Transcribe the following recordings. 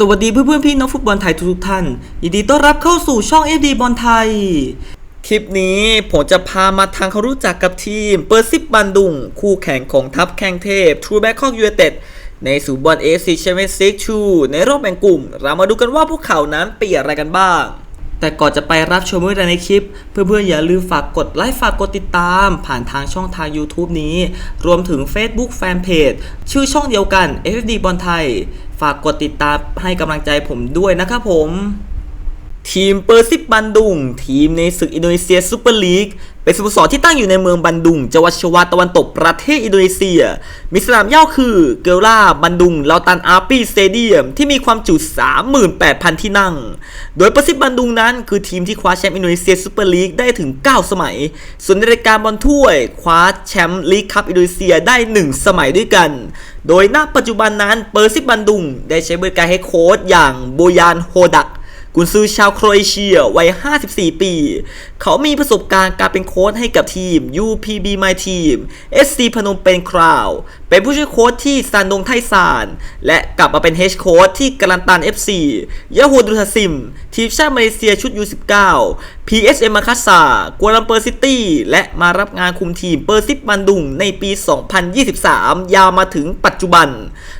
สวัสดีเพื่อนๆพี่น้องฟุตบอลไทยทุกท่าน ยินดีต้อนรับเข้าสู่ช่อง FD บอลไทย คลิปนี้ผมจะพามาทางเขารู้จักกับทีมเปอร์ซิปบันดุง คู่แข่งของทัพแข่งเทพทรูแบ k คอกยู i เต็ดในสูบอลเอฟซีแชมเปี้ยนส์ลีกชูในรอบแบ่งกลุ่ม เรามาดูกันว่าพวกเขานั้นเปียอะไรกันบ้าง แต่ก่อนจะไปรับชมเรื่องในคลิป เพื่อนๆอย่าลืมฝากกดไลค์ฝากกดติดตาม ผ่านทางช่องทาง YouTube นี้ รวมถึง Facebook Fanpage ชื่อช่องเดียวกัน FD บอลไทย ฝากกดติดตามให้กำลังใจผมด้วยนะครับผม ทีมเปอร์ซิปบันดุง ทีมในศึกอินโดนีเซียซูเปอร์ลีก เป็นสโมสรที่ตั้งอยู่ในเมืองบันดุงจังหวัดชวาตะวันตกประเทศอินโดนีเซีย มีสนามย้าคือเกลล่าบันดุงลาวตันอาร์ปีสเตเดียม ที่มีความจุ 38,000 ที่นั่ง โดยเปอร์ซิปบันดุงนั้นคือทีมที่คว้าแชมป์อินโดนีเซียซูเปอร์ลีกได้ถึง 9 สมัย ส่วนในรายการบอลถ้วย คว้าแชมป์ลีกคัพอินโดนีเซียได้ 1 สมัยด้วยกัน โดยณปัจจุบันนั้นเปอร์ซิปบันดุงได้ใช้บริการให้โค้ชอย่างโบยานโฮดัก กุนซือชาวโครเอเชียวัย 54 ปีเขามีประสบการณ์การเป็นโค้ชให้กับทีม UPB My Team SC พนมเปญคราว เป็นผู้ช่วยโค้ชที่ซานดงไทซาน และกลับมาเป็นเฮดโค้ชที่กาลันตัน FC ยาฮูดุทาซิม ทีมชาติมาเลเซียชุด U19 PSM มาคาซากัวลัมเปอร์ซิตี้ และมารับงานคุมทีมเปอร์ซิปบันดุงในปี 2023 ยาวมาถึงปัจจุบัน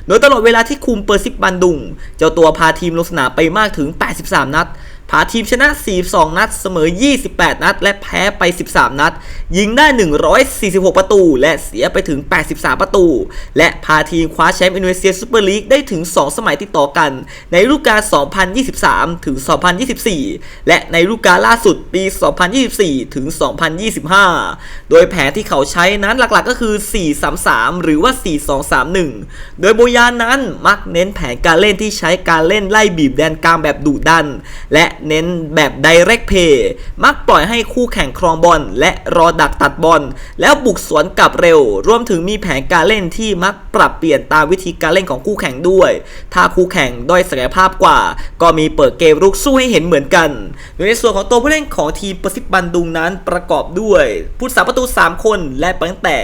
โดยตลอดเวลาที่คุมเปอร์ซิปบันดุง เจ้าตัวพาทีมลงสนามไปมากถึง 83 นัด พาทีมชนะ 42 นัด เสมอ 28 นัด และแพ้ไป 13 นัด ยิงได้ 146 ประตู และเสียไปถึง 83 ประตู และพาทีมคว้าแชมป์อินโดนีเซียซูเปอร์ลีกได้ถึง 2 สมัยติดต่อกัน ในฤดูกาล 2023 ถึง 2024 และในฤดูกาลล่าสุดปี 2024 ถึง 2025 โดยแผนที่เขาใช้นั้นหลักๆก็คือ 4-3-3 หรือว่า 4-2-3-1 โดยโบยานนั้นมักเน้นแผนการเล่นที่ใช้การเล่นไล่บีบแดนกลางแบบดุดัน และเน้นแบบ direct play มักปล่อยให้คู่แข่งครองบอลและรอดักตัดบอล แล้วบุกสวนกลับเร็ว รวมถึงมีแผนการเล่นที่มักปรับเปลี่ยนตามวิธีการเล่นของคู่แข่งด้วย ถ้าคู่แข่งด้อยศักยภาพกว่า ก็มีเปิดเกมรุกสู้ให้เห็นเหมือนกัน โดยในส่วนของตัวผู้เล่นของทีมปซิปบันดุงนั้นประกอบด้วยผู้สาประตู 3 คนและตั้งแต่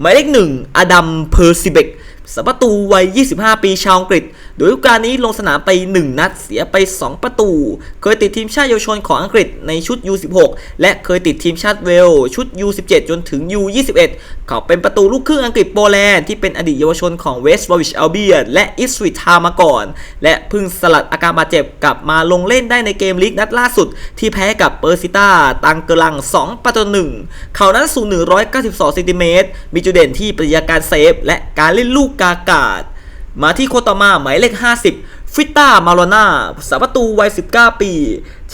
หมายเลขหนึ่งอดัมเพอร์ซิเบก สประตูวัย 25 ปีชาวอังกฤษ โดยฤดูกาลนี้ลงสนามไป 1 นัดเสียไป 2 ประตู เคยติดทีมชาติเยาวชนของอังกฤษในชุด U16 และเคยติดทีมชาติเวลส์ชุด U17 จนถึง U21 เขาเป็นประตูลูกครึ่งอังกฤษโปแลนด์ที่เป็นอดีตเยาวชนของเวสต์บอวิชอัลเบียนและอิสวิทามาก่อน และเพิ่งสลัดอาการบาดเจ็บกลับมาลงเล่นได้ในเกมลีกนัดล่าสุด ที่แพ้กับเปอร์ซิต้าตังเกลัง 2 ประตูหนึ่งเขานั้นสูง192เซนติเมตรมีจุดเด่นที่ปฏิยาการเซฟและการเล่นลูกกากาด มาที่โคตามาหมายเลข 50 ฟิต้ามาโลนาสาประตูวัย 19 ปี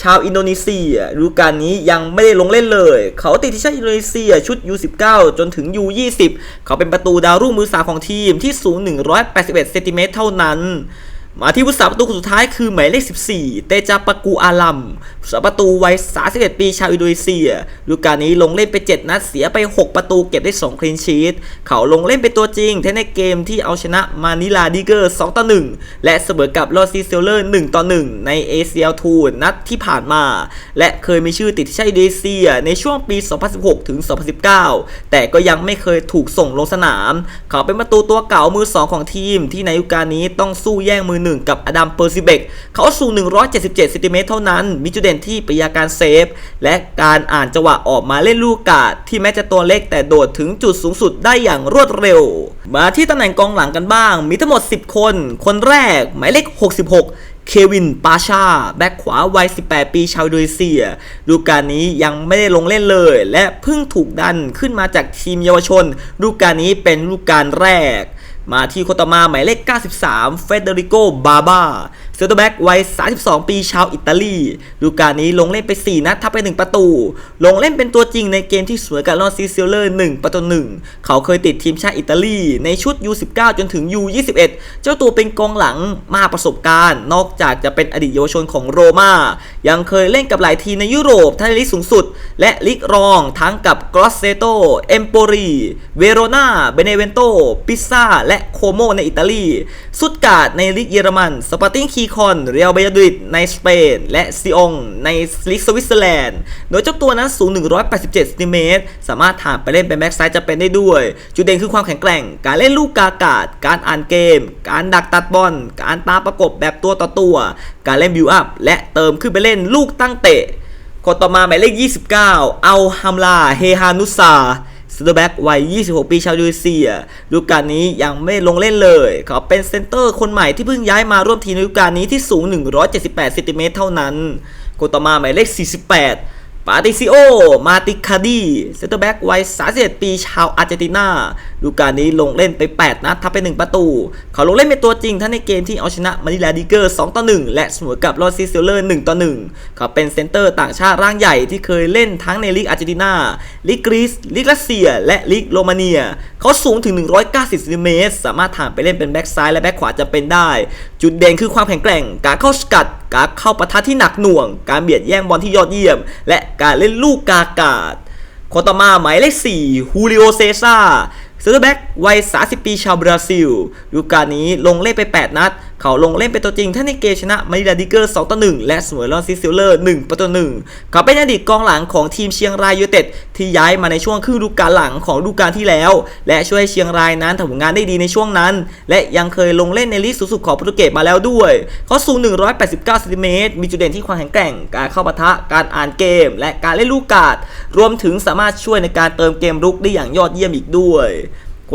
ชาวอินโดนีเซียฤดูกาลนี้ยังไม่ได้ลงเล่นเลย เขาติดทีมชาติอินโดนีเซียชุด U19 จนถึง U20 เขาเป็นประตูดาวรุ่งมือสาของทีมที่สูง 181 เซนติเมตรเท่านั้น มาที่ผู้สาประตูคนสุดท้ายคือหมายเลข 14 เตจาปากูอาลัมผู้สาประตูวัย 31 ปีชาวอินโดนีเซียดูกาลนี้ลงเล่นไป 7 นัดเสียไป 6 ประตูเก็บได้ 2 คลีนชีตเขาลงเล่นเป็นตัวจริงแท้ในเกมที่เอาชนะมานิลาดิเกอร์ 2 ต่อ 1 และเสมอกับลอซีเซลเลอร์ 1 ต่อ 1 ใน ACL 2นัดที่ผ่านมา และเคยมีชื่อติดชาติอินโดนีเซียในช่วงปี 2016 ถึง 2019 แต่ก็ยังไม่เคยถูกส่งลงสนาม เขาเป็นประตูตัวเก่ามือ 2 ของทีมที่ในฤดูกาลนี้ต้องสู้แย่งมือหนึ่งกับอดัมเปอร์ซิเบกเขาสูง 177เซนติเมตรเท่านั้น มีจุดเด่นที่ปิยาการเซฟ และการอ่านจังหวะออกมาเล่นลูกกาดที่แม้จะตัวเล็กแต่โดดถึงจุดสูงสุดได้อย่างรวดเร็ว มาที่ตำแหน่งกองหลังกันบ้าง มีทั้งหมด 10 คน คนแรกหมายเลข 66เควิน ปาชา แบ็คขวาวัย 18 ปี ชาวดนีเซีย ดูกาลนี้ยังไม่ได้ลงเล่นเลย และเพิ่งถูกดันขึ้นมาจากทีมเยาวชน ดูกาลนี้เป็นลูกการแรก มาที่โคตามาหมายเลข 93 เฟเดริโก บาบาเซนเตอร์แบ็กวัย 32 ปีชาวอิตาลีดูการนี้ลงเล่นไป 4 นัดทับไป 1 ประตู ลงเล่นเป็นตัวจริงในเกมที่สวยกับลอนซีเซลเลอร์ 1 ประตู 1 เขาเคยติดทีมชาติอิตาลี ในชุด U19 จนถึง U21 เจ้าตัวเป็นกองหลังมากประสบการณ์ นอกจากจะเป็นอดีตเยาวชนของโรมายังเคยเล่นกับหลายทีมในยุโรปทั้งลีกสูงสุด และลีกรองทั้งกับกรอสเซโตเอมโปรี เวโรนาเบเนเวนโต ปิซซ่า และโคโมในอิตาลี สุดการ์ดในลีกเยอรมัน สปาร์ติ้งคีีคอนเรียลเบยดริดในสเปน และซิองในลิกสวิตเซอร์แลนด์ โดยเจ้าตัวนั้นสูง 187เซนติเมตรสามารถถ่านไปเล่นเป็นแบ็กไซด์จะเป็นได้ด้วย จุดเด่นคือความแข็งแกร่ง การเล่นลูกกากาศการอ่านเกม การดักตัดบอล การตามประกบแบบตัวต่อตัว การเล่นบิวอัพ และเติมขึ้นไปเล่นลูกตั้งเตะคนต่อมาหมายเลข 29 เอาฮัมลา เฮฮานุซา ซนเตอร์แบ็กวัย 26 ปีชาวดูเซียฤดูกาลนี้ยังไม่ลงเล่นเลย เขาเป็นเซนเตอร์คนใหม่ที่เพิ่งย้ายมาร่วมทีมฤดูกาลนี้ที่สูง 178เซนติเมตรเท่านั้น โกตามาหมายเลข 48 ปาติซิโอ มาติคาดีเซนเตอร์แบ็กวัย31ปีชาวอาร์เจนตินา ดูการนี้ลงเล่นไป 8 นัดทับไป 1 ประตู เขาลงเล่นเป็นตัวจริงทั้งในเกมที่เอาชนะมานิลาดิเกอร์ 2 ต่อ 1 และเสมอกับลอซิเซเลอร์ 1 ต่อ 1 เขาเป็นเซนเตอร์ต่างชาติร่างใหญ่ที่เคยเล่นทั้งในลีกอาร์เจนตินา ลีกกรีซ ลีกรัสเซีย และลีกโรมาเนีย เขาสูงถึง 190เซนติเมตร สามารถถ่านไปเล่นเป็นแบ็กซ้ายและแบ็กขวาจะเป็นได้ จุดเด่นคือความแข็งแกร่ง การเข้าสกัด การเข้าปะทะที่หนักหน่วง การเบียดแย่งบอลที่ยอดเยี่ยม และการเล่นลูกกากากาศคนต่อมาหมายเลข4ฮูริโอเซซาเซอร์แบ็กวัย 30 ปีชาวบราซิลฤดูการนี้ลงเล่นไป 8 นัด เขาลงเล่นเป็นตัวจริงทั้งในเกมชนะมาริลาดิเกอร์2ต่อ1และเสมอลอนซิซิลเลอร์1ประตู1เขาเป็นอดีตกองหลังของทีมเชียงรายยูไนเต็ดที่ย้ายมาในช่วงครึ่งฤดูกาลหลังของฤดูกาลที่แล้ว และช่วยเชียงรายนั้นทำผลงานได้ดีในช่วงนั้น และยังเคยลงเล่นในลีกสูงสุดของโปรตุเกสมาแล้วด้วย เขาสูง 189เซนติเมตรมีจุดเด่นที่ความแข็งแกร่ง การเข้าปะทะการอ่านเกม และการเล่นลูกกาดรวมถึงสามารถช่วยในการเติมเกมรุกได้อย่างยอดเยี่ยมอีกด้วย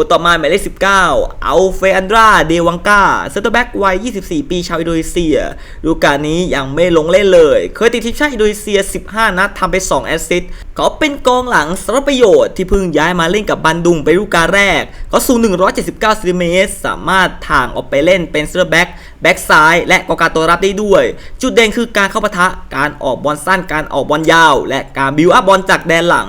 คนต่อมาหมายเลข 19อัลเฟอันดราเดวังกาเซนเตอร์แบ็กวัย 24 ปีชาวอินโดนีเซียดูกาลนี้ยังไม่ลงเล่นเลย เคยติดทีมชาติอินโดนีเซีย 15 นัดทำไป 2 แอสซิสต์เขาเป็นกองหลังสำหรับประโยชน์ที่เพิ่งย้ายมาเล่นกับบันดุงไปฤดูกาแรก เขาสูง 179ซนติเมตรสามารถทางออกไปเล่นเป็นเซนเตอร์แบ็กแบ็กซ้ายและกองกลารตัวรับได้ด้วย จุดเด่นคือการเข้าปะทะการออกบอลสั้นการออกบอลยาว และการบิวอัพบอลจากแดนหลัง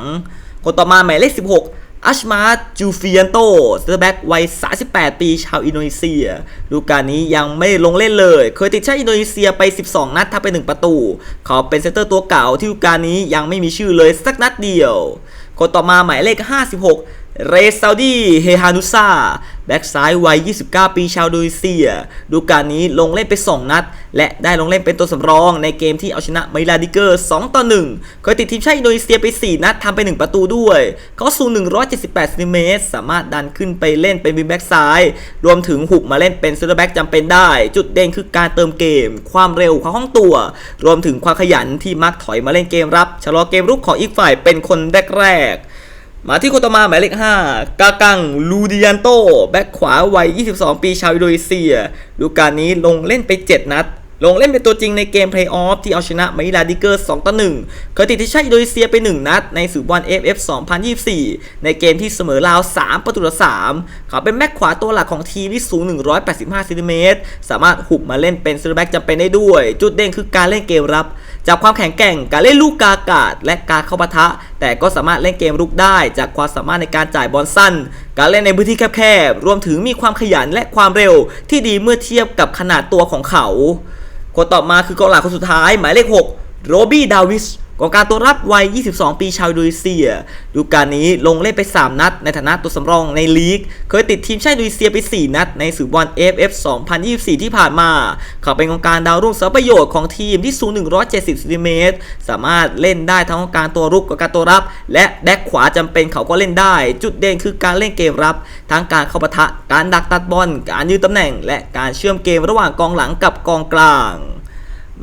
คนต่อมาหมายเลข 16 อัชมาจูฟิยันโตเตอร์แบ็กวัย 38 ปีชาวอินโดนีเซียฤดูกาลนี้ยังไม่ลงเล่นเลย เคยติดชาติอินโดนีเซียไป 12 นัดทับไป 1 ประตู เขาเป็นเซนเตอร์ตัวเก่าที่ฤดูกาลนี้ยังไม่มีชื่อเลยสักนัดเดียว คนต่อมาหมายเลข 56 เรซาดีเฮฮานุซาแบ็กซ้ายวัย 29 ปีชาวอินโดนีเซีย ดูกาลนี้ลงเล่นไป 2 นัด และได้ลงเล่นเป็นตัวสำรองในเกมที่เอาชนะไมลาดิเกอร์ 2 ต่อ 1 เคยติดทีมชาติอินโดนีเซียไป 4 นัดทำไป 1 ประตูด้วย เขาสูง 178ซนติเมตร สามารถดันขึ้นไปเล่นเป็นวิงแบ็กซ้าย รวมถึงหุบมาเล่นเป็นเซนเตอร์แบ็กจำเป็นได้ จุดเด่นคือการเติมเกม ความเร็วความคล่องตัว รวมถึงความขยันที่มักถอยมาเล่นเกมรับชะลอเกมรุกของอีกฝ่ายเป็นคนแรกๆ มาที่โคตมาหมายเลข5กากังลูดิยันโต แบ็คขวาวัย 22 ปีชาวอินโดนีเซียดูกาลนี้ลงเล่นไป 7 นัด ลงเล่นเป็นตัวจริงในเกมเพลย์ออฟที่เอาชนะมาริลาดิเกอร์ 2 ต่อ 1 เคยติดทีมชาติอินโดนีเซียไป 1 นัด ในสืบอล FF 2024 ในเกมที่เสมอลาว 3 ประตูต่อ 3 เขาเป็นแบ็คขวาตัวหลักของทีมที่สูง 185ซนติเมตรสามารถหุบมาเล่นเป็นเซนเตอร์แบ็กจำเป็นได้ด้วย จุดเด่นคือการเล่นเกมรับ จากความแข็งแกร่งการเล่นลูกกากาดและการเข้าปะทะ แต่ก็สามารถเล่นเกมรุกได้ จากความสามารถในการจ่ายบอลสั้น การเล่นในพื้นที่แคบๆรวมถึงมีความขยันและความเร็วที่ดีเมื่อเทียบกับขนาดตัวของเขา คนต่อมาคือกองหลังคนสุดท้ายหมายเลข 6 โรบี้ดาวิส กองกลารตัวรับวัย 22 ปีชาวอินโดนีเซียดูการนี้ลงเล่นไป 3 นัด ในฐานะตัวสำรองในลีก เคยติดทีมชาติอินโดนีเซียไป 4 นัด ในสืบบอล AFF 2024 ที่ผ่านมา เขาเป็นกองกลารดาวรุ่งสำหรับประโยชน์ของทีมที่สูง 170ซนติเมตรสามารถเล่นได้ทั้งกองกลารตัวรุกกองกลารตัวรับ และแบ็คขวาจำเป็นเขาก็เล่นได้ จุดเด่นคือการเล่นเกมรับ ทั้งการเข้าปะทะการดักตัดบอลการยืนตำแหน่ง และการเชื่อมเกมระหว่างกองหลังกับกองกลาง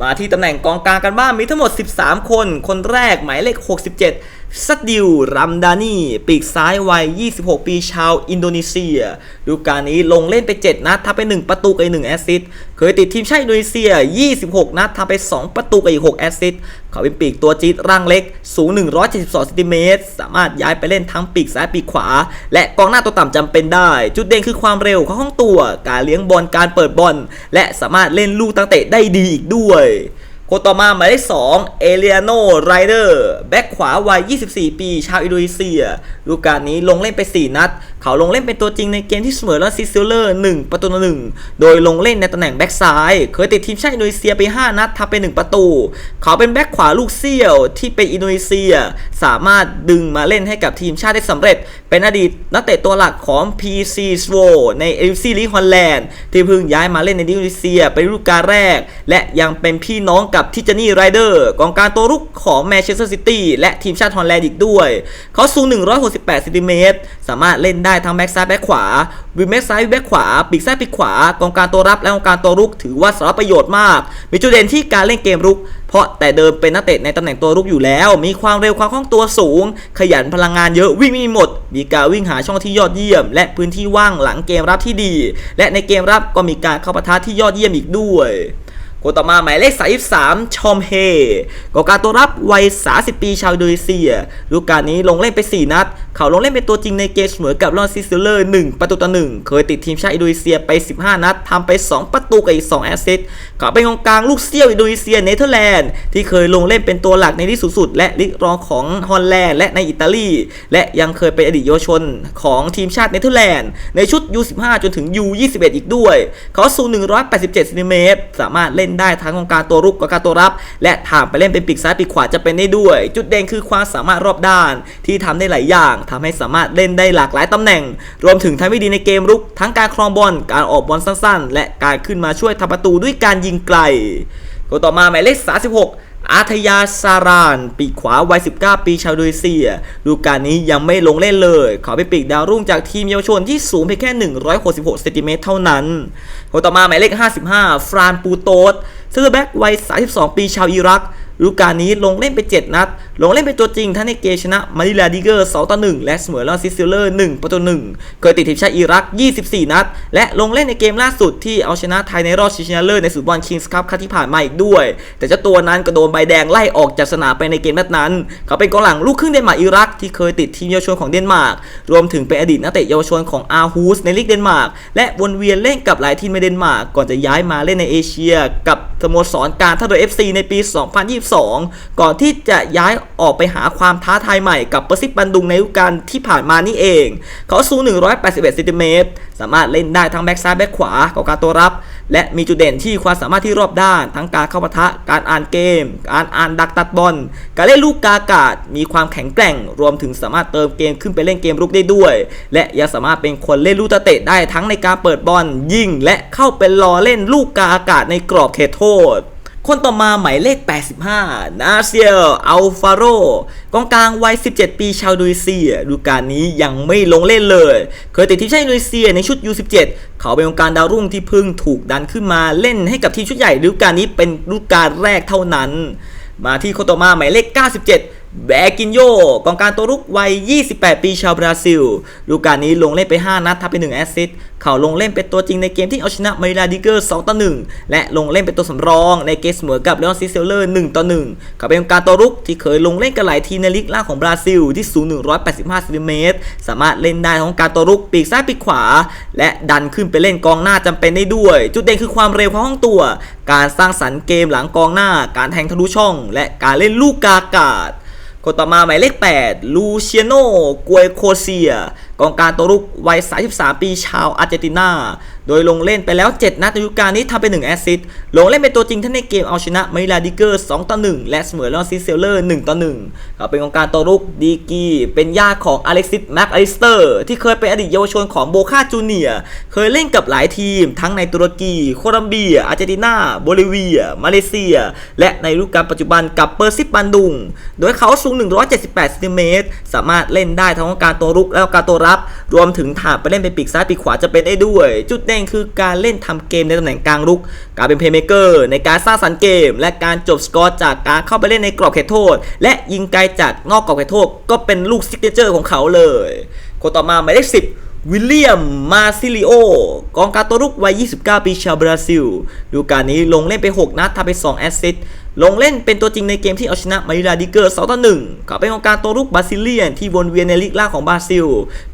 มาที่ตำแหน่งกองกลางกันบ้างมีทั้งหมด 13 คน คนแรกหมายเลข 67 ซัดดิวรัมดานีปีกซ้ายวัย 26 ปีชาวอินโดนีเซีย ดูกาลนี้ลงเล่นไป 7 นัดทำไป 1 ประตูกับอีก1แอสซิสต์เคยติดทีมชาติอินโดนีเซีย 26 นัดทำไป 2 ประตูกับอีก 6 แอสซิสต์เขาเป็นปีกตัวจี๊ดร่างเล็ก สูง 172ซนติเมตรสามารถย้ายไปเล่นทั้งปีกซ้ายปีกขวา และกองหน้าตัวต่ำจำเป็นได้ จุดเด่นคือความเร็วของห้องตัว การเลี้ยงบอลการเปิดบอล และสามารถเล่นลูกตั้งเตะได้ดีอีกด้วย โคต่อมาหมายเลข2เอเลียโนไรเดอร์แบ็คขวาวัย 24 ปี ชาวอินโดนีเซียฤดูกาลนี้ลงเล่นไป 4 นัด เขาลงเล่นเป็นตัวจริงในเกมที่เสมอลอสซิซิลเลอร์ 1 ประตูต่อ1โดยลงเล่นในตำแหน่งแบ็คซ้าย เคยติดทีมชาติอินโดนีเซียไป 5 นัดทำไป 1 ประตู เขาเป็นแบ็คขวาลูกเซี่ยวที่เป็นอินโดนีเซีย สามารถดึงมาเล่นให้กับทีมชาติได้สำเร็จ เป็นอดีตนักเตะตัวหลักของ PC s w o ในเอฟซีลีฮอลแลนด์ที่เพิ่งย้ายมาเล่นในอินโดนีเซียเป็นฤดูกาลแรก และยังเป็นพี่น้องกับทิจานี่ไรเดอร์กองการตัวรุกของแมนเชสเตอร์ซิตี้และทีมชาติฮอลแลนด์อีกด้วย เขาสูง 168ซนติเมตรสามารถเล่นได้ทั้งแบ็กซ้ายแบ็กขวาวิงแบ็กซ้ายวิงแบ็กขวาปีกซ้ายปีกขวากองการตัวรับและกองการตัวรุกถือว่าสารประโยชน์มาก มีจุดเด่นที่การเล่นเกมรุก เพราะแต่เดิมเป็นนักเตะในตำแหน่งตัวรุกอยู่แล้ว มีความเร็วความคล่องตัวสูง ขยันพลังงานเยอะวิ่งไม่มีหมด มีการวิ่งหาช่องที่ยอดเยี่ยม และพื้นที่ว่างหลังเกมรับที่ดี และในเกมรับก็มีการเข้าปะทะที่ยอดเยี่ยมอีกด้วย คนต่อมาหมายเลข33ชอมเฮกองกลารตัวรับวัย 30 ปีชาวอินโดนีเซียฤดูกาลนี้ลงเล่นไป 4 นัด เขาลงเล่นเป็นตัวจริงในเกมเสมอกับลอนซิสเลอร์ 1 ประตูต่อ 1 เคยติดทีมชาติอินโดนีเซียไป 15 นัดทำไป 2 ประตูกับอีก 2 แอสซิสต์เขาเป็นกองกลางลูกเซี่ยวอินโดนีเซียเนเธอร์แลนด์ที่เคยลงเล่นเป็นตัวหลักในที่สูงสุด และลิกรองของฮอลแลนด์และในอิตาลี และยังเคยเป็นอดีตเยาวชนของทีมชาติเนเธอร์แลนด์ในชุด U15 จนถึง U21 อีกด้วย เขาสูง 187ซนติเมตรสามารถเล่นได้ทั้งกองการตัวรุกกับการตัวรับ และถามไปเล่นเป็นปีกซ้ายปีกขวาจะเป็นได้ด้วย จุดเด่นคือความสามารถรอบด้านที่ทำได้หลายอย่างทำให้สามารถเล่นได้หลากหลายตำแหน่ง รวมถึงทำได้ดีในเกมรุก ทั้งการครองบอลการออกบอลสั้น ๆ และการขึ้นมาช่วยทำประตูด้วยการยิงไกลคนต่อมาหมายเลข36 อาทยาซาราน ปีกขวาวัย 19 ปีชาวอินโดนีเซีย ดูการนี้ยังไม่ลงเล่นเลยเขาไปปีกดาวรุ่งจากทีมเยาวชนที่สูงเพียงแค่ 166เซนติเมตรเท่านั้นคนต่อมาหมายเลข 55 ฟรานปูโตสเซอร์แบ็กวัย 32 ปีชาวอิรัก ฤดูกาลนี้ลงเล่นไป 7 นัด ลงเล่นเป็นตัวจริงทั้งในเกมชนะมานิลาดิเกอร์2ต่อ1และเสมอลอนซิสซิลเลอร์1ประตู1เคยติดทีมชาติอิรัก 24 นัด และลงเล่นในเกมล่าสุดที่เอาชนะไทยในรอบชิงชนะเลิศในสุดบอลคิงส์คัพครั้งที่ผ่านมาอีกด้วย แต่เจ้าตัวนั้นก็โดนใบแดงไล่ออกจากสนามไปในเกมนัดนั้น เขาเป็นกองหลังลูกครึ่งเดนมาร์กอิรักที่เคยติดทีมเยาวชนของเดนมาร์กรวมถึงเป็นอดีตนักเตะเยาวชนของอาร์ฮูสในลีกเดนมาร์กและวนเวียนเล่นกับหลายทีมในเดนมาร์กก่อนจะย้ายมาเล่นในเอเชีย กับสโมสรการท่าเรือ FC ในปี2022 ก่อนที่จะย้ายออกไปหาความท้าทายใหม่กับเปอร์ซิบันดุงในฤดูกาลที่ผ่านมานี่เอง เขาสูง 181เซนติเมตรสามารถเล่นได้ทั้งแบ็กซ้ายแบ็กขวากับการตัวรับ และมีจุดเด่นที่ความสามารถที่รอบด้าน ทั้งการเข้าปะทะ การอ่านเกม การอ่านดักตัดบอล การเล่นลูกกาอากาศ มีความแข็งแกร่ง รวมถึงสามารถเติมเกมขึ้นไปเล่นเกมรุกได้ด้วย และยังสามารถเป็นคนเล่นลูกเตะได้ทั้งในการเปิดบอลยิงและเข้าเป็นรอเล่นลูกกาอากาศในกรอบเขตโทษ คนต่อมาหมายเลข 85 นาเซียลอัลฟาโรกองกลางวัย 17 ปีชาวอินโดนีเซียฤดูกาลนี้ยังไม่ลงเล่นเลย เคยติดทีมชาติอินโดนีเซียในชุด U17 เขาเป็นองการดาวรุ่งที่เพิ่งถูกดันขึ้นมาเล่นให้กับทีมชุดใหญ่ฤดูกาลนี้เป็นฤดูกาลแรกเท่านั้น มาที่คนต่อมาหมายเลข 97 แบกินโยกองการตัวรุกวัย 28 ปีชาวบราซิลฤดูกาลนี้ลงเล่นไป 5 นัดทำไป1แอสซิสต์เขาลงเล่นเป็นตัวจริงในเกมที่เอาชนะมาริลาดิเกอร์ 2 ต่อ 1 และลงเล่นเป็นตัวสำรองในเกมเสมอกับเลออนซิเซลเลอร์ 1 ต่อ 1 เขาเป็นกองการตัวรุกที่เคยลงเล่นกับหลายทีในลีกล่างของบราซิล ที่สูง 185ซนติเมตรสามารถเล่นได้ทั้งการตัวรุกปีกซ้ายปีกขวา และดันขึ้นไปเล่นกองหน้าจำเป็นได้ด้วย จุดเด่นคือความเร็วของห้องตัว การสร้างสรรค์เกมหลังกองหน้า การแทงทะลุช่อง และการเล่นลูกกาอากาศ คนต่อมาหมายเลข 8 ลูเชียโนกวยโคเซียกองการตัวรุกวัย 33 ปีชาวอาร์เจนตินา โดยลงเล่นไปแล้ว 7 นัดในฤดูกาลนี้ทำไป1แอสซิสต์ลงเล่นเป็นตัวจริงทั้งในเกมเอาชนะมาริลาดิเกอร์2ต่อ1และเสมอลอนซิเซลเลอร์1ต่อ1เขาเป็นกองการตัวรุกดีกีเป็นญาติของอเล็กซิสแม็กอลิสเตอร์ที่เคยเป็นอดีตเยาวชนของโบคาจูเนียเคยเล่นกับหลายทีม ทั้งในตุรกี โคลัมเบีย อาร์เจนตินาโบลิเวีย มาเลเซีย และในฤดูกาลปัจจุบันกับเปอร์ซิบันดุง โดยเขาสูง 178ซนติเมตรสามารถเล่นได้ทั้งการตัวรุกและการตัวรับ รวมถึงถาไปเล่นเป็นปีกซ้ายปีกขวาจะเป็นได้ด้วย จุดเด่นคือการเล่นทำเกมในตำแหน่งกลางรุก การเป็นเพลย์เมเกอร์ในการสร้างสรรค์เกม และการจบสกอร์จากการเข้าไปเล่นในกรอบเขตโทษ และยิงไกลจากนอกกรอบเขตโทษ ก็เป็นลูกซิกเนเจอร์ของเขาเลย คนต่อมาหมายเลข10วิลเลียม มาซิลิโอ กองกลารตัวรุกวัย 29 ปีชาวบราซิล ดูการนี้ลงเล่นไป 6 นัดทำไป 2 แอสซิสต์ ลงเล่นเป็นตัวจริงในเกมที่เอาชนะมาริลาดิเกอร์ 2 ต่อ1เขาเป็นของการตัวรุกบราซิเลียนที่วนเวียนในลีกล่างของบราซิล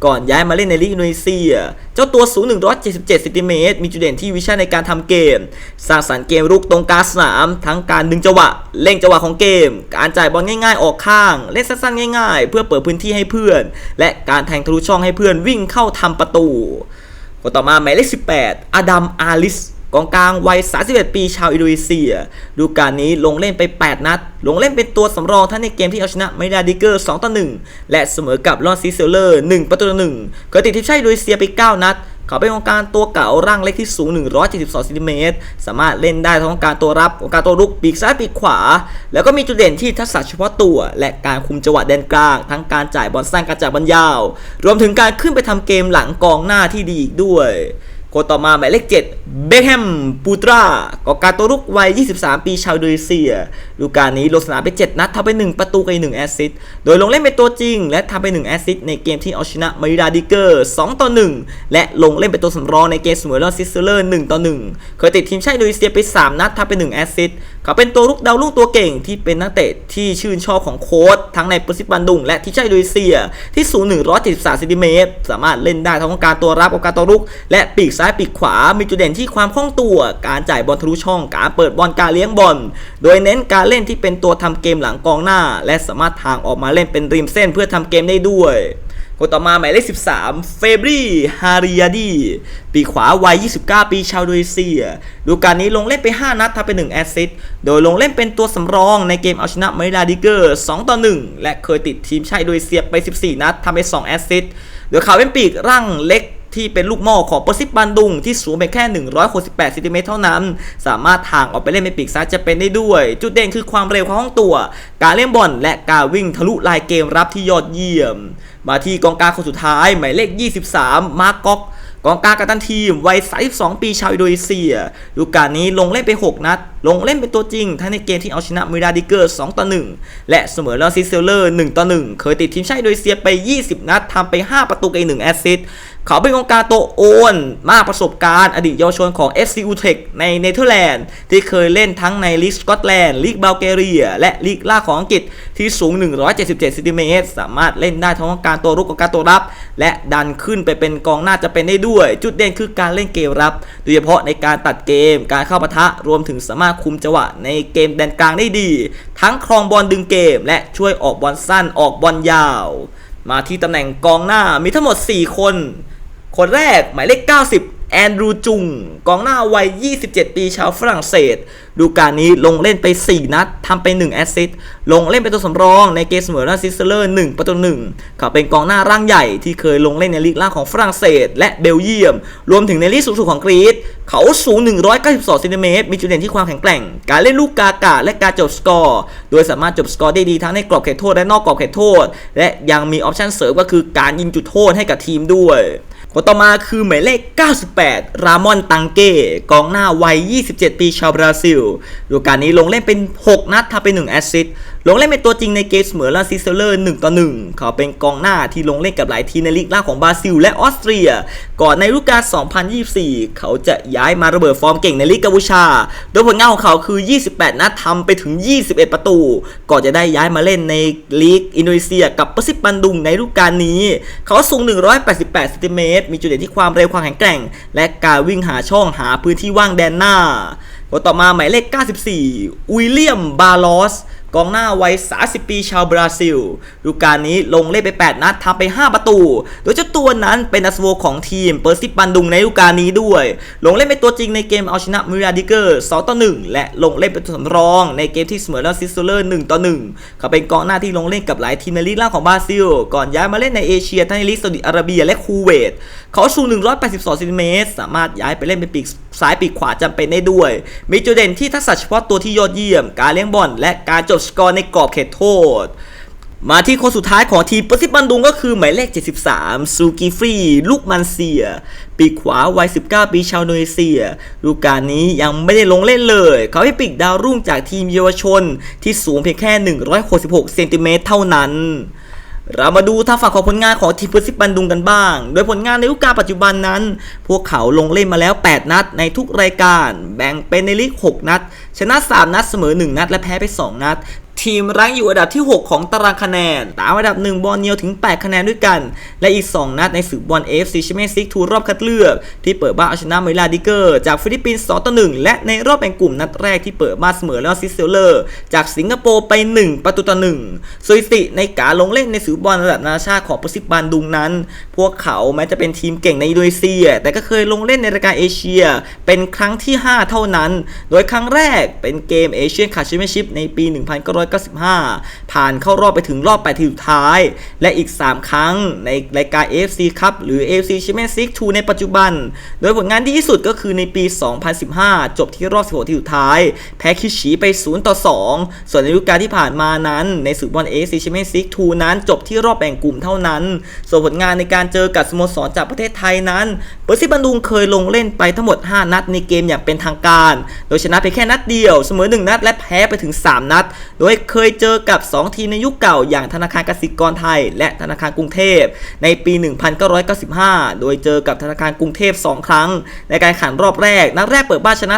ก่อนย้ายมาเล่นในลีกอินโดนีเซีย เจ้าตัวสูง 177เซนติเมตรมีจุดเด่นที่วิชั่นในการทำเกม สร้างสรรค์เกมรุกตรงกลางสนาม ทั้งการดึงจังหวะ เล่งจังหวะของเกม การจ่ายบอลง่าย ๆ ออกข้าง เล่นสั้นๆง่าย ๆ เพื่อเปิดพื้นที่ให้เพื่อน และการแทงทะลุช่องให้เพื่อนวิ่งเข้าทำประตูคนต่อมาหมายเลข18 อดัมอาลิส กองกลางวัย 31 ปีชาวอินโดนีเซีย ดูการนี้ลงเล่นไป 8 นัด ลงเล่นเป็นตัวสำรองทั้งในเกมที่เอาชนะไมดาดิเกอร์ 2 ต่อ 1 และเสมอกับลอนซีเซลเลอร์ 1 ประตูต่อ1เคยติดทีมชาติอินโดนีเซียไป 9 นัด เขาเป็นกองกลางตัวเก่าร่างเล็กที่สูง 172ซนติเมตร สามารถเล่นได้ทั้งกองกลางตัวรับกองกลางตัวรุกปีกซ้ายปีกขวา แล้วก็มีจุดเด่นที่ทักษะเฉพาะตัว และการคุมจังหวะแดนกลาง ทั้งการจ่ายบอลสั้นการจ่ายบอลยาว รวมถึงการขึ้นไปทำเกมหลังกองหน้าที่ดีอีกด้วย คนต่อมาหมายเลข7เบคแฮมปูตรากอการตัวรุกวัย 23 ปีชาวอินโดนีเซียดูการนี้ลงสนามไป 7 นัดทำไป 1 ประตูกับ1แอสซิสต์โดยลงเล่นเป็นตัวจริง และทำไป 1 แอสซิสต์ในเกมที่เอาชนะมาริดาดิเกอร์2ต่อ 1 และลงเล่นเป็นตัวสำรองในเกมเสมอลอนซิสเซอร์1ต่อ 1 เคยติดทีมชาติอินโดนีเซียไป 3 นัดทำไป 1 แอสซิสต์ เขาเป็นตัวรุกดาวรุ่งตัวเก่งที่เป็นนักเตะที่ชื่นชอบของโค้ชทั้งในปรซิบันดุง และที่ชาติอินโดนีเซีย ที่สูง 173ซนติเมตรสามารถเล่นได้ทั้งการตัวรับกับการตัวรุก และปีกซ้ายปีกขวา มีจุดเด่นที่ความคล่องตัว การจ่ายบอลทะลุช่อง การเปิดบอลการเลี้ยงบอล โดยเน้นการเล่นที่เป็นตัวทำเกมหลังกองหน้า และสามารถทางออกมาเล่นเป็นริมเส้นเพื่อทำเกมได้ด้วย คนต่อมาหมายเลข 13 เฟบรีฮาริยาดี ปีขวาวัย 29 ปีชาวอินโดนีเซีย ดูการนี้ลงเล่นไป 5 นัดทำไป 1 แอสซิสต์โดยลงเล่นเป็นตัวสำรองในเกมเอาชนะมาริลาดิเกอร์ 2 ต่อ 1 และเคยติดทีมชาติอินโดนีเซียไป 14 นัดทำไป 2 แอสซิสต์โดยเขาเป็นปีกร่างเล็ก ที่เป็นลูกหม่อของปอซิบันดุงที่สูงเพียงแค่ 168ซนติเมตรเท่านั้น สามารถทางออกไปเล่นเป็นปีกซ้ายจะเป็นได้ด้วย จุดเด่นคือความเร็วของห้องตัว การเล่นบอลและการวิ่งทะลุลายเกมรับที่ยอดเยี่ยม มาที่กองกลางคนสุดท้ายหมายเลข 23 มาร์กอกกองกลางกัปตันทีมวัย 32 ปีชาวอินโดนีเซียดูการนี้ลงเล่นไป 6 นัด ลงเล่นเป็นตัวจริง ทั้งในเกมที่เอาชนะมิราดิเกอร์ 2 ต่อ 1 และเสมอลอซิเซลเลอร์ 1 ต่อ 1 เคยติดทีมชาติอินโดนีเซียไป 20 นัดทำไป 5 ประตูกับอีก1แอสซิสต์ เขาเป็นกองกลางตัวโอนมากประสบการณ์อดีตเยาวชนของ FC Utrecht ในเนเธอร์แลนด์ ที่เคยเล่นทั้งในลีกสกอตแลนด์ลีกบัลแกเรีย และลีกล่าของอังกฤษที่สูง 177ซนติเมตรสามารถเล่นได้ทั้งกองกลางตัวรุกกับการตัวรับ และดันขึ้นไปเป็นกองหน้าจะเป็นได้ด้วย จุดเด่นคือการเล่นเกมรับ โดยเฉพาะในการตัดเกม การเข้าปะทะรวมถึงสามารถคุมจังหวะในเกมแดนกลางได้ดี ทั้งครองบอลดึงเกม และช่วยออกบอลสั้นออกบอลยาว มาที่ตำแหน่งกองหน้ามีทั้งหมด 4 คน คนแรกหมายเลข 90 แอนดรูจุง กองหน้าวัย 27 ปีชาวฝรั่งเศส ดูการนี้ลงเล่นไป 4 นัดทำไป 1 แอสซิสต์ลงเล่นเป็นตัวสำรองในเกมเสมอลาซิสเลอร์ 1 ประตูหนึ่งเขาเป็นกองหน้าร่างใหญ่ที่เคยลงเล่นในลีกล่างของฝรั่งเศส และเบลเยียม รวมถึงในลีกสูงสุดของกรีซเขาสูง 192เซนติเมตรมีจุดเด่นที่ความแข็งแกร่ง การเล่นลูกกากาและการจบสกอร์ โดยสามารถจบสกอร์ได้ดีทั้งในกรอบเขตโทษและนอกกรอบเขตโทษ และยังมีออปชั่นเสริมก็คือการยิงจุดโทษให้กับทีมด้วย คนต่อมาคือหมายเลข 98 รามอนตังเก้ กองหน้าวัย 27 ปีชาวบราซิลดูการนี้ลงเล่นเป็น 6 นัดทำไป1แอสซิสต์ลงเล่นเป็นตัวจริงในเกมเสมอลาซิเซเลอร์1ต่อ1เขาเป็นกองหน้าที่ลงเล่นกับหลายทีมในลีกล่าของบราซิล และออสเตรีย ก่อนในฤดูกาล 2024 เขาจะย้ายมาระเบิดฟอร์มเก่งในลีกกัมพูชา โดยผลงานของเขาคือ 28 นัดทำไปถึง 21 ประตู ก่อนจะได้ย้ายมาเล่นในลีกอินโดนีเซีย กับปซิบันดุงในฤดูกาลนี้ เขาสูง 188ซนติเมตรมีจุดเด่นที่ความเร็วความแข็งแกร่ง และการวิ่งหาช่องหาพื้นที่ว่างแดนหน้าคนต่อมาหมายเลข 94 วิลเลียม บาลอส กองหน้าวัย 30 ปีชาวบราซิล ดูการนี้ลงเล่นไป 8 นัดทำไป 5 ประตู โดยเจ้าตัวนั้นเป็นอัสโวของทีมเปอร์ซิบันดุงในฤดูกาลนี้ด้วย ลงเล่นเป็นตัวจริงในเกมเอาชนะมิราดิเกอร์2ต่อ1และลงเล่นเป็นตัวสำรองในเกมที่เสมอแล้วซิสโซเลอร์1ต่อ1เขาเป็นกองหน้าที่ลงเล่นกับหลายทีมในลีกล่างของบราซิล ก่อนย้ายมาเล่นในเอเชียทั้งในลีกซาอุดิอาระเบียและคูเวตเขาสูง182ซนติเมตรสามารถย้ายไปเล่นเป็นปีกซ้ายปีกขวาจำเป็นได้ด้วย มีจุดเด่นที่ทักษะเฉพาะตัวที่ยอดเยี่ยม การเลี้ยงบอลและการจบสกอร์ในกรอบเขตโทษ มาที่คนสุดท้ายของทีมปซิบันดุงก็คือหมายเลข 73 ซูกิฟรี ลูกมันเซีย ปีกขวาวัย 19 ปีชาวอินโดนีเซียฤดูกาลนี้ยังไม่ได้ลงเล่นเลย เขาให้ปีกดาวรุ่งจากทีมเยาวชน ที่สูงเพียงแค่ 166 เซนติเมตรเท่านั้น เรามาดูทางฝั่งของผลงานของทีมเปอร์ซิบันดุงกันบ้าง โดยผลงานในฤดูกาลปัจจุบันนั้น พวกเขาลงเล่นมาแล้ว 8 นัดในทุกรายการ แบ่งเป็นในลีก 6 นัด ชนะ 3 นัดเสมอ 1 นัด และแพ้ไป 2 นัด ทีมรั้งอยู่อันดับที่ 6 ของตารางคะแนน ตามอันดับ 1 บอลเนียวถึง 8 คะแนนด้วยกัน และอีก 2 นัดในศึกบอล AFC Champions League ทูรอบคัดเลือก ที่เปิดบ้านเอาชนะเมลาดิเกอร์ จากฟิลิปปินส์2ต่อ1และในรอบแบ่งกลุ่มนัดแรกที่เปิดบ้านเสมอแล้วซิเซลเลอร์ จากสิงคโปร์ไป 1 ประตูต่อ1สถิติในการลงเล่นในศึกบอลระดับนานาชาติของปรสิบบันดุงนั้น พวกเขาแม้จะเป็นทีมเก่งในอินโดนีเซีย แต่ก็เคยลงเล่นในรายการเอเชีย เป็นครั้งที่ 5 เท่านั้น โดยครั้งแรกเป็นเกมเอเชียนคัพแชมเปี้ยนชิพในปี1995 ผ่านเข้ารอบไปถึงรอบ8ทีมสุดท้าย และอีก 3 ครั้งในรายการ AFC ครับหรือ AFC Champions League 2ในปัจจุบัน โดยผลงานที่ที่สุดก็คือในปี 2015 จบที่รอบ 16 ทีมสุดท้าย แพ้คิชีไป 0 ต่อ 2 ส่วนในฤดูกาลที่ผ่านมานั้น ในศึกบอล AFC Champions League 2นั้นจบที่รอบแบ่งกลุ่มเท่านั้น ส่วนผลงานในการเจอกับสโมสรจากประเทศไทยนั้นเปอร์ซิบันดุงเคยลงเล่นไปทั้งหมด 5 นัดในเกมอย่างเป็นทางการ โดยชนะเพียงแค่นัดเดียว เสมอ 1 นัดและแพ้ไปถึง 3 นัด โดยเคยเจอกับ 2 ทีมในยุคเก่าอย่างธนาคารกสิกรไทย และธนาคารกรุงเทพ ในปี 1995 โดยเจอกับธนาคารกรุงเทพ 2 ครั้ง ในการแข่งขันรอบแรก นัดแรกเปิดบ้านชนะ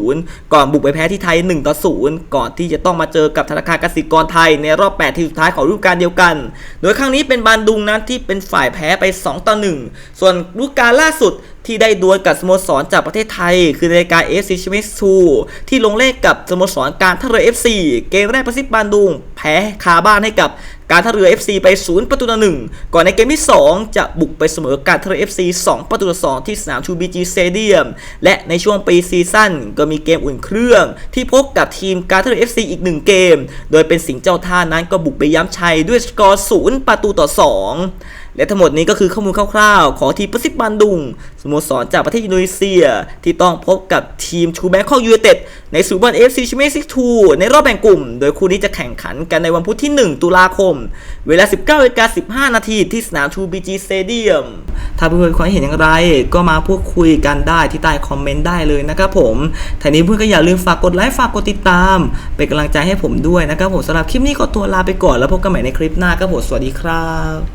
2-0 ก่อนบุกไปแพ้ที่ไทย 1-0 ก่อนที่จะต้องมาเจอกับธนาคารกสิกรไทยในรอบ 8 ทีมสุดท้ายของฤดูกาลเดียวกัน โดยครั้งนี้เป็นบานดุงนั้นที่เป็นฝ่ายแพ้ไป2ต่อ1ส่วนฤดูกาลล่าสุด ที่ได้ดวลกับสโมสรจากประเทศไทย คือรายการ FC Champions 2ที่ลงเล่นกับสโมสรการท่าเรือ FC เกมแรกประสิทธิ์บานดุง แพ้คาบ้านให้กับการท่าเรือ FC ไป 0 ประตูต่อ1ก่อนในเกมที่ 2 จะบุกไปเสมอการท่าเรือ FC 2 ประตูต่อ2ที่สนามชูบีจีสเตเดียม และในช่วงปีซีซั่นก็มีเกมอุ่นเครื่อง ที่พบกับทีมการท่าเรือ FC อีก 1 เกม โดยเป็นสิงห์เจ้าท่านั้นก็บุกไปย้ำชัยด้วยสกอร์ 0 ประตูต่อ 2 และทั้งหมดนี้ก็คือข้อมูลคร่าวๆ ของทีมปซิบันดุงสโมสรจากประเทศอินโดนีเซีย ที่ต้องพบกับทีมชูแบงคอกยูไนเต็ดในซูเปอร์เอฟซีชมเปี้ยนส์ทูในรอบแบ่งกลุ่ม โดยคู่นี้จะแข่งขันกันในวันพุธที่ 1 ตุลาคม เวลา 19นาฬิกา15 นาทีที่สนามชูบีจีสเตเดียมถ้าเพื่อนๆความเห็นอย่างไร ก็มาพูดคุยกันได้ที่ใต้คอมเมนต์ได้เลยนะครับผมทีนี้เพื่อนก็อย่าลืมฝากกดไลค์ฝากกดติดตาม เป็นกำลังใจให้ผมด้วยนะครับผมสำหรับคลิปนี้ขอตัวลาไปก่อนแล้วพบกันใหม่ในคลิปหน้าครับผมสวัสดีครับ